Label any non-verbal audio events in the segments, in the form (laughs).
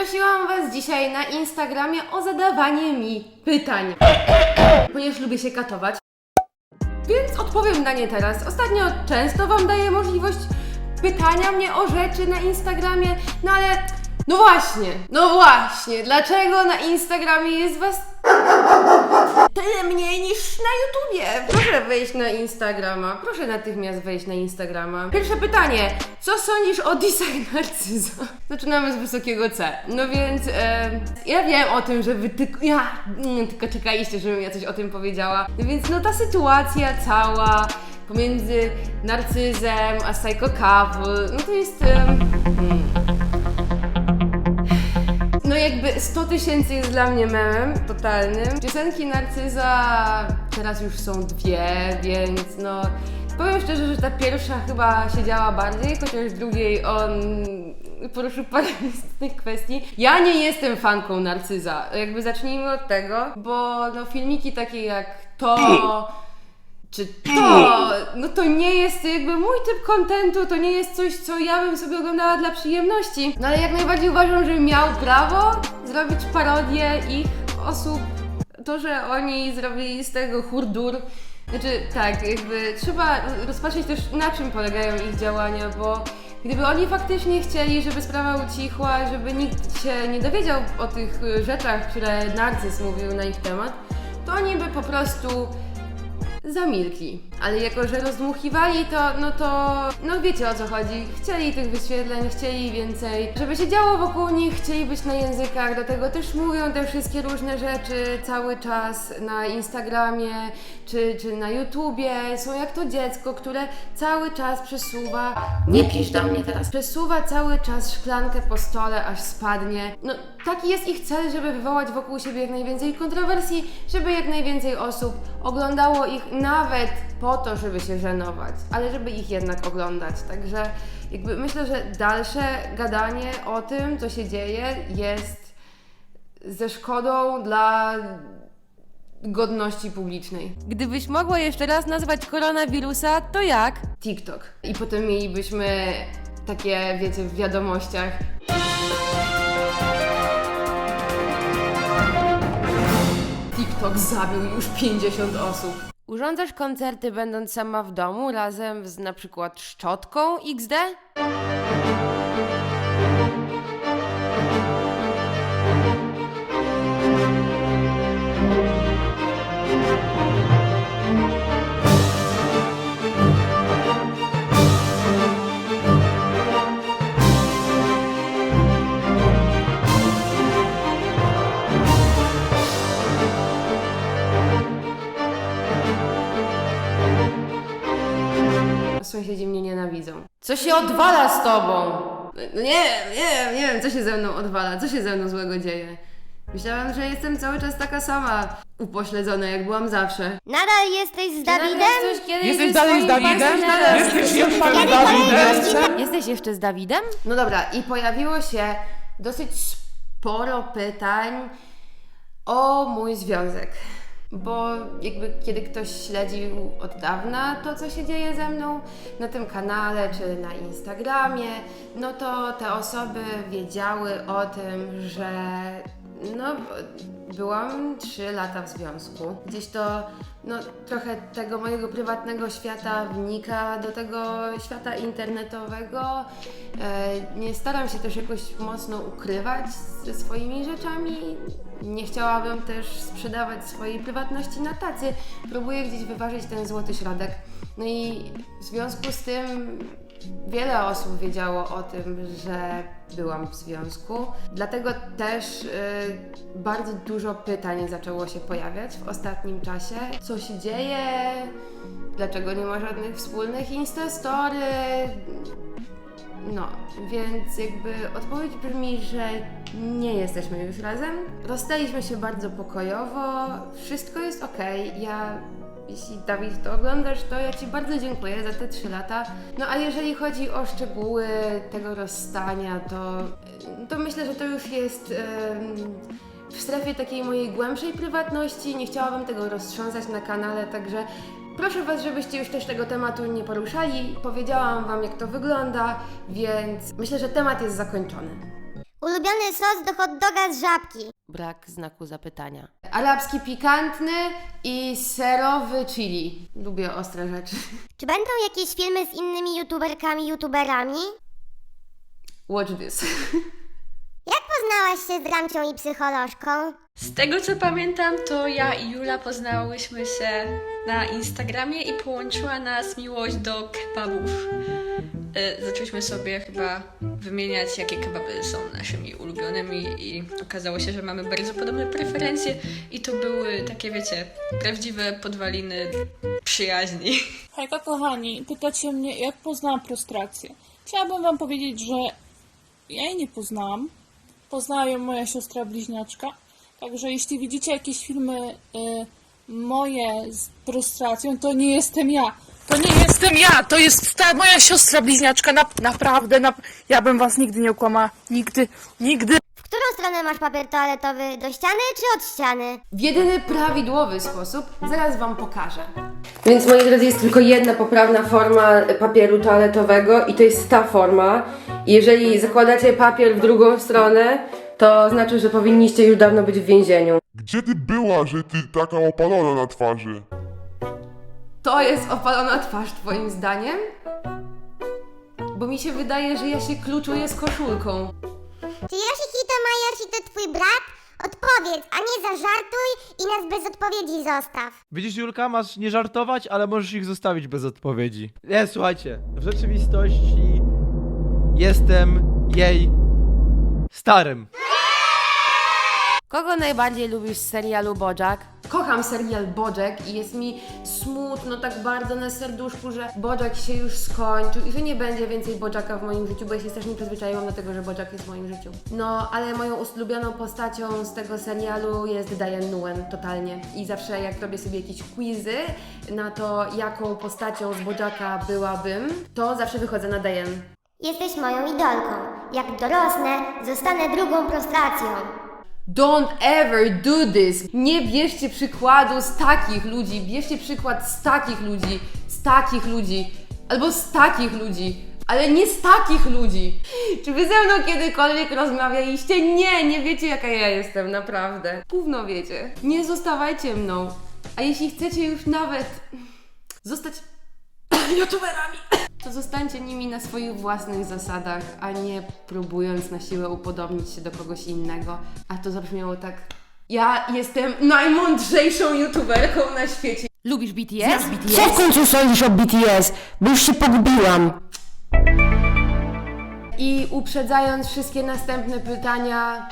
Poprosiłam Was dzisiaj na Instagramie o zadawanie mi pytań, ponieważ lubię się katować. Więc odpowiem na nie teraz. Ostatnio często Wam daję możliwość pytania mnie o rzeczy na Instagramie, no ale no właśnie, no właśnie, dlaczego na Instagramie jest Was tyle mniej niż na YouTubie? Proszę wejść na Instagrama, proszę natychmiast wejść na Instagrama. Pierwsze pytanie, co sądzisz o disach (laughs) narcyza? Zaczynamy z wysokiego C. No więc e, ja wiem o tym, że wy tylko, ja, mm, tylko czekaliście, żebym ja coś o tym powiedziała. No więc no ta sytuacja cała pomiędzy narcyzem a Psycho Couple, no to jest... 100 tysięcy jest dla mnie memem totalnym. Piosenki Narcyza teraz już są dwie, więc no powiem szczerze, że ta pierwsza chyba siedziała bardziej, chociaż drugiej on poruszył parę (laughs) istotnych kwestii. Ja nie jestem fanką Narcyza. Jakby zacznijmy od tego, bo no filmiki takie jak to czy to, no to nie jest jakby mój typ kontentu, to nie jest coś, co ja bym sobie oglądała dla przyjemności. No ale jak najbardziej uważam, że miał prawo zrobić parodię ich osób. To, że oni zrobili z tego hurdur. Znaczy, tak, jakby trzeba rozpatrzeć też na czym polegają ich działania, bo gdyby oni faktycznie chcieli, żeby sprawa ucichła, żeby nikt się nie dowiedział o tych rzeczach, które Narcyz mówił na ich temat, to oni by po prostu zamilkli. Ale jako, że rozdmuchiwali to, no to, no wiecie o co chodzi. Chcieli tych wyświetleń, chcieli więcej, żeby się działo wokół nich, chcieli być na językach, do tego też mówią te wszystkie różne rzeczy cały czas na Instagramie czy, czy na YouTubie. Są jak to dziecko, które cały czas przesuwa. Nie pisz do mnie teraz. Przesuwa cały czas szklankę po stole, aż spadnie. No, taki jest ich cel, żeby wywołać wokół siebie jak najwięcej kontrowersji, żeby jak najwięcej osób oglądało ich nawet po to, żeby się żenować, ale żeby ich jednak oglądać. Także jakby myślę, że dalsze gadanie o tym, co się dzieje, jest ze szkodą dla godności publicznej. Gdybyś mogła jeszcze raz nazwać koronawirusa, to jak? TikTok. I potem mielibyśmy takie, wiecie, w wiadomościach. TikTok zabił już 50 osób. Urządzasz koncerty będąc sama w domu razem z na przykład szczotką XD? Co się odwala z tobą? No nie, nie, nie wiem, co się ze mną odwala, co się ze mną złego dzieje. Myślałam, że jestem cały czas taka sama upośledzona, jak byłam zawsze. Nadal jesteś z Dawidem? Coś kiedyś Jesteś ze dalej z swoim Dawidem? partnerem. Jesteś jeszcze z Dawidem? Jesteś jeszcze z Dawidem? No dobra, i pojawiło się dosyć sporo pytań o mój związek. Bo jakby kiedy ktoś śledził od dawna to, co się dzieje ze mną na tym kanale czy na Instagramie, no to te osoby wiedziały o tym, że no, byłam 3 lata w związku. Gdzieś to, no, trochę tego mojego prywatnego świata wnika do tego świata internetowego. E, nie staram się też jakoś mocno ukrywać ze swoimi rzeczami. Nie chciałabym też sprzedawać swojej prywatności na tacy. Próbuję gdzieś wyważyć ten złoty środek. No i w związku z tym Wiele osób wiedziało o tym, że byłam w związku, dlatego też y, bardzo dużo pytań zaczęło się pojawiać w ostatnim czasie. Co się dzieje? Dlaczego nie ma żadnych wspólnych instastory? No, więc jakby odpowiedź brzmi, że nie jesteśmy już razem. Rozstaliśmy się bardzo pokojowo, wszystko jest ok. Ja jeśli Dawid to oglądasz, to ja Ci bardzo dziękuję za te 3 lata. No a jeżeli chodzi o szczegóły tego rozstania, to, to myślę, że to już jest w strefie takiej mojej głębszej prywatności. Nie chciałabym tego roztrząsać na kanale, także proszę Was, żebyście już też tego tematu nie poruszali. Powiedziałam Wam, jak to wygląda, więc myślę, że temat jest zakończony. Ulubiony sos do hot doga z żabki. Brak znaku zapytania. Arabski pikantny i serowy chili. Lubię ostre rzeczy. Czy będą jakieś filmy z innymi youtuberkami, youtuberami? Watch this. Jak poznałaś się z Ramcią i psycholożką? Z tego co pamiętam, to ja i Jula poznałyśmy się na Instagramie i połączyła nas miłość do kebabów. Y, Zaczęliśmy sobie chyba wymieniać, jakie kebaby są naszymi ulubionymi i okazało się, że mamy bardzo podobne preferencje i to były takie, wiecie, prawdziwe podwaliny przyjaźni. (laughs) Hejka kochani, pytacie mnie, jak poznałam prostrację. Chciałabym wam powiedzieć, że ja jej nie poznałam. Poznała ją moja siostra bliźniaczka. Także jeśli widzicie jakieś filmy y, moje z prostracją, to nie jestem ja. To nie jestem ja, to jest ta moja siostra bliźniaczka. Na, naprawdę, na, ja bym was nigdy nie okłamała. Nigdy, nigdy. W którą stronę masz papier toaletowy? Do ściany czy od ściany? W jedyny prawidłowy sposób zaraz Wam pokażę. Więc moi drodzy, jest tylko jedna poprawna forma papieru toaletowego i to jest ta forma. Jeżeli zakładacie papier w drugą stronę, to znaczy, że powinniście już dawno być w więzieniu. Gdzie ty była, że ty taka opalona na twarzy? To jest opalona twarz Twoim zdaniem? Bo mi się wydaje, że ja się kluczuję z koszulką. Czy Yoshihito Mayoshi to twój brat? Odpowiedz, a nie zażartuj i nas bez odpowiedzi zostaw. Widzisz, Julka, masz nie żartować, ale możesz ich zostawić bez odpowiedzi. Nie, słuchajcie, w rzeczywistości jestem jej starym. Kogo najbardziej lubisz z serialu Bojack? Kocham serial Bojack i jest mi smutno tak bardzo na serduszku, że Bojack się już skończył i że nie będzie więcej Bojacka w moim życiu, bo ja się strasznie przyzwyczaiłam do tego, że Bojack jest w moim życiu. No, ale moją ulubioną postacią z tego serialu jest Diane Nguyen, totalnie. I zawsze jak robię sobie jakieś quizy na to, jaką postacią z Bojacka byłabym, to zawsze wychodzę na Diane. Jesteś moją idolką. Jak dorosnę, zostanę drugą prostracją. Don't ever do this! Nie bierzcie przykładu z takich ludzi, bierzcie przykład z takich ludzi, z takich ludzi, albo z takich ludzi, ale nie z takich ludzi. Czy wy ze mną kiedykolwiek rozmawialiście? Nie, nie wiecie jaka ja jestem, naprawdę. Gówno wiecie. Nie zostawajcie mną. A jeśli chcecie już nawet zostać (laughs) youtuberami, to zostańcie nimi na swoich własnych zasadach, a nie próbując na siłę upodobnić się do kogoś innego. A to zabrzmiało tak. Ja jestem najmądrzejszą youtuberką na świecie. Lubisz BTS? Co w końcu sądzisz o BTS? Bo już się pogubiłam. I uprzedzając wszystkie następne pytania,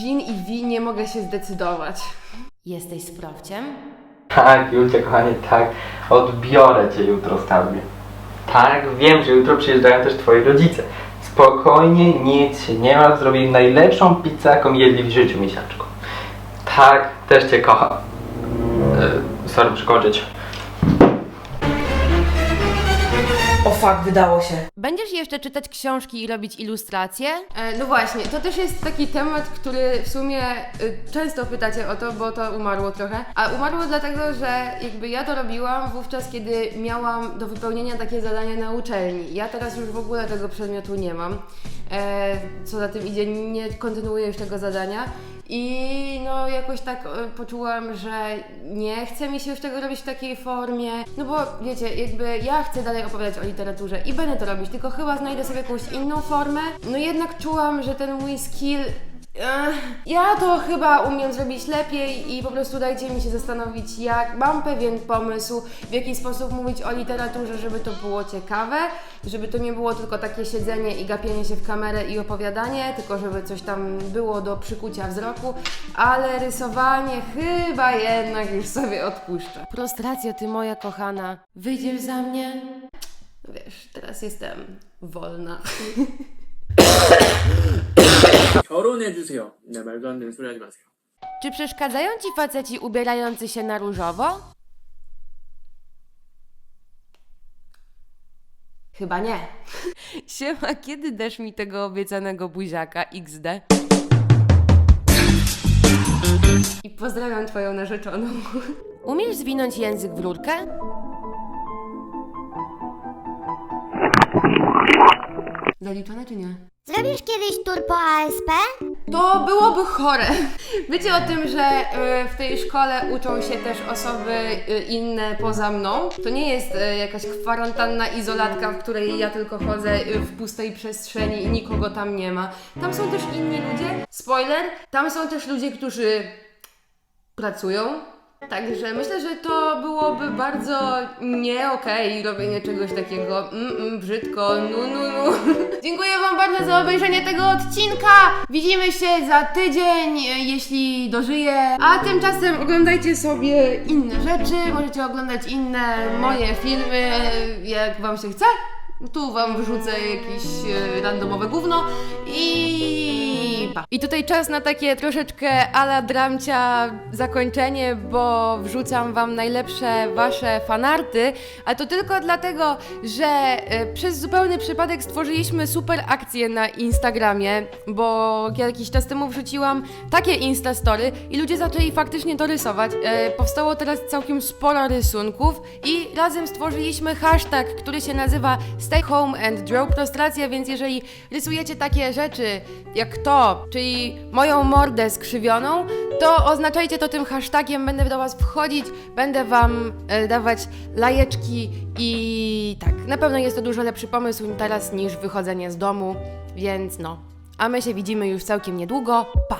Jean i Vi nie mogę się zdecydować. Jesteś sprawciem? Tak, Julcia, kochanie, tak. Odbiorę cię jutro z. Tak, wiem, że jutro przyjeżdżają też twoi rodzice. Spokojnie, nic się nie ma, zrobię najlepszą pizzę, jaką jedli w życiu, misiaczku. Tak, też cię kocham. E, sorry, cię. O fuck, wydało się. Będziesz jeszcze czytać książki i robić ilustracje? E, no właśnie, to też jest taki temat, który w sumie y, często pytacie o to, bo to umarło trochę. A umarło dlatego, że jakby ja to robiłam wówczas, kiedy miałam do wypełnienia takie zadania na uczelni. Ja teraz już w ogóle tego przedmiotu nie mam. E, co za tym idzie, nie kontynuuję już tego zadania. I no jakoś tak e, poczułam, że nie chce mi się już tego robić w takiej formie. No bo wiecie, jakby ja chcę dalej opowiadać o literaturze i będę to robić, tylko chyba znajdę sobie jakąś inną formę. No jednak czułam, że ten mój skill Ech, Ja to chyba umiem zrobić lepiej i po prostu dajcie mi się zastanowić, jak mam pewien pomysł, w jaki sposób mówić o literaturze, żeby to było ciekawe, żeby to nie było tylko takie siedzenie i gapienie się w kamerę i opowiadanie, tylko żeby coś tam było do przykucia wzroku, ale rysowanie chyba jednak już sobie odpuszczę. Prostracjo, ty moja kochana, wyjdziesz za mnie? Wiesz, teraz jestem wolna. (coughs) 결혼해주세요. 네, 말도 안 되는 소리 하지 마세요. Czy przeszkadzają ci faceci ubierający się na różowo? Chyba nie. (laughs) Siema, kiedy dasz mi tego obiecanego buziaka XD? I pozdrawiam twoją narzeczoną. (laughs) Umiesz zwinąć język w rurkę? Zaliczone czy nie? Zrobisz kiedyś tour po ASP? To byłoby chore. (laughs) Wiecie o tym, że y, w tej szkole uczą się też osoby y, inne poza mną? To nie jest y, jakaś kwarantanna izolatka, w której ja tylko chodzę y, w pustej przestrzeni i nikogo tam nie ma. Tam są też inni ludzie. Spoiler, tam są też ludzie, którzy pracują. Także myślę, że to byłoby bardzo nie okej robienie czegoś takiego. Mm, mm, brzydko, nu, nu, nu. (laughs) Dziękuję Wam bardzo za obejrzenie tego odcinka. Widzimy się za tydzień, e, jeśli dożyję. A tymczasem oglądajcie sobie inne rzeczy. Możecie oglądać inne moje filmy, jak Wam się chce. Tu wam wrzucę jakieś e, randomowe gówno i pa. I tutaj czas na takie troszeczkę ala dramcia zakończenie, bo wrzucam wam najlepsze wasze fanarty, a to tylko dlatego, że e, przez zupełny przypadek stworzyliśmy super akcję na Instagramie, bo jakiś czas temu wrzuciłam takie instastory i ludzie zaczęli faktycznie to rysować. E, powstało teraz całkiem sporo rysunków i razem stworzyliśmy hashtag, który się nazywa Stay Home and Draw Prostracja, więc jeżeli rysujecie takie rzeczy jak to, czyli moją mordę skrzywioną, to oznaczajcie to tym hashtagiem, będę do Was wchodzić, będę Wam e, dawać lajeczki i tak, na pewno jest to dużo lepszy pomysł teraz niż wychodzenie z domu, więc no. A my się widzimy już całkiem niedługo. Pa!